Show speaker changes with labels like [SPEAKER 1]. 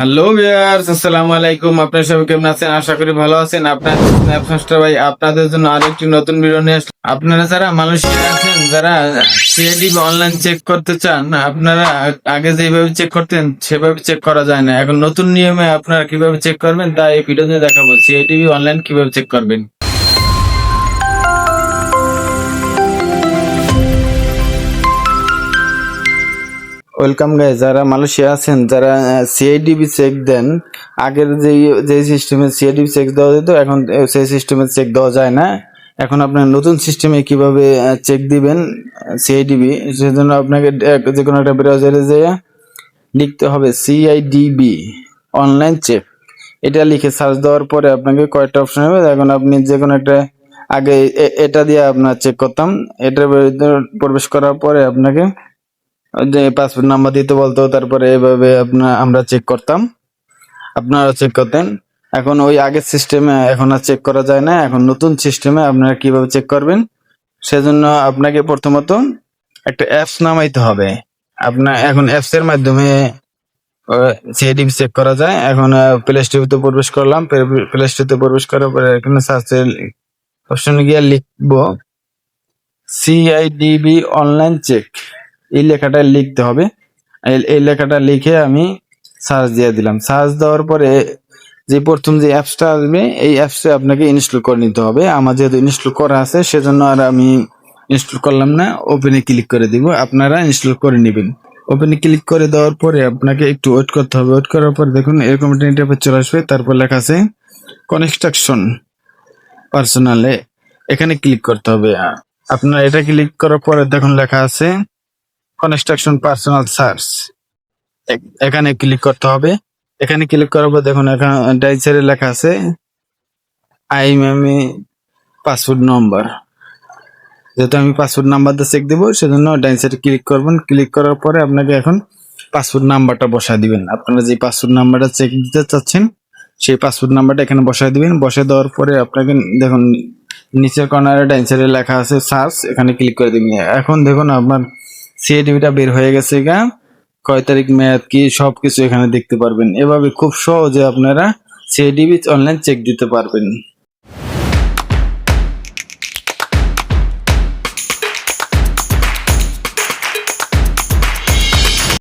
[SPEAKER 1] Hello viewers আসসালামু আলাইকুম আপনার সবাই কেমন আছেন আশা করি ভালো আছেন আপনার স্ন্যাপশাস্টার ভাই আপনাদের জন্য আরেকটি নতুন ভিডিও নিয়ে আসলাম আপনারা যারা মালয়েশিয়া আছেন যারা সিআইডি অনলাইন চেক করতে চান আপনারা আগে যেভাবে চেক করতেন সেভাবে চেক করা যায় না এখন নতুন নিয়মে আপনারা কীভাবে চেক করবেন তা এই ভিডিওতে দেখাবো সিআইডিবি অনলাইন কীভাবে চেক করবেন ওয়েলকাম গাই যারা মালয়েশিয়া আছেন, যারা সিআইডিবি চেক দেন, আগের যে যে সিস্টেমে সিআইডিবি চেক দেওয়া যেত, এখন সেই সিস্টেমে চেক দেওয়া যায় না। এখন আপনার নতুন সিস্টেমে কীভাবে চেক দিবেন সিআইডিবি সেজন্য আপনাকে যে কোনো একটা ব্রাউজারে যেয়ে লিখতে হবে সিআইডিবি অনলাইন চেক এটা লিখে সার্চ দেওয়ার পরে আপনাকে কয়েকটা অপশন হবে। এখন আপনি যে কোনো একটা, আগে এটা দিয়ে আপনার চেক করতাম। এটার প্রবেশ করার পরে আপনাকে যে পাসপোর্ট নাম্বার দিতে বলতো, তারপরে এভাবে আপনার আমরা চেক করতাম। আপনারা চেক করতেন। এখন ওই আগের সিস্টেমে এখন আর চেক করা যায় না। এখন নতুন সিস্টেমে আপনারা কীভাবে চেক করবেন? সেজন্য আপনাকে প্রথমত একটা অ্যাপস নামাইতে হবে। আপনার এখন অ্যাপস এর মাধ্যমে সিআইডিবি চেক করা যায়। এখন প্লে স্টোরিতে প্রবেশ করলাম। প্লে স্টোরিতে প্রবেশ করার পরে এখানে সার্চের অপশনে গিয়ে লিখব সিআইডিবি অনলাইন চেক এই লেখাটা লিখতে হবে। এই- লেখাটা লিখে আমি সার্চ দিয়ে দিলাম। সার্চ দেওয়ার পরে যে প্রথম যে অ্যাপসটা আসবে, এই অ্যাপসটা আপনাকে ইনস্টল করে নিতে হবে। আমার যেহেতু ইনস্টল করা আছে, সেজন্য আর আমি ইনস্টল করলাম না। ওপেনে ক্লিক করে দিব। আপনারা ইনস্টল করে নেবেন। ওপেনে ক্লিক করে দেওয়ার পরে আপনাকে একটু ওয়েট করতে হবে। ওয়েট করার পর দেখুন, এরকম চলে আসবে। তারপর লেখা আছে কনস্ট্রাকশন পার্সোনালে এখানে ক্লিক করতে হবে। আপনার এটা ক্লিক করার পরে দেখুন লেখা আছে কনস্ট্রাকশন পার্সোনাল সার্চ এখানে ক্লিক করতে হবে। এখানে ক্লিক করার পর দেখুন, এখানে ডাইসারে লেখা আছে আইএমএমই পাসওয়ার্ড নম্বর যেহেতু আমি পাসওয়ার্ড নাম্বারটা চেক দেবো, সেজন্য ডাইসারে ক্লিক করবেন। ক্লিক করার পরে আপনাকে এখন পাসওয়ার্ড নাম্বারটা বসায় দিবেন। আপনারা যে পাসওয়ার্ড নাম্বারটা চেক দিতে চাচ্ছেন, সেই পাসওয়ার্ড নাম্বারটা এখানে বসায় দিবেন। বসায় দেওয়ার পরে আপনাকে দেখুন, নিচের কর্নারে ডাইন লেখা আছে সার্চ এখানে ক্লিক করে দিবেন। এখন দেখুন, আপনার সিএডিবিটা বের হয়ে গেছে গা। কয় তারিখ মেয়াদ কি সব কিছু এখানে দেখতে পারবেন। এভাবে খুব সহজে আপনারা সিএডিবি অনলাইন চেক দিতে পারবেন।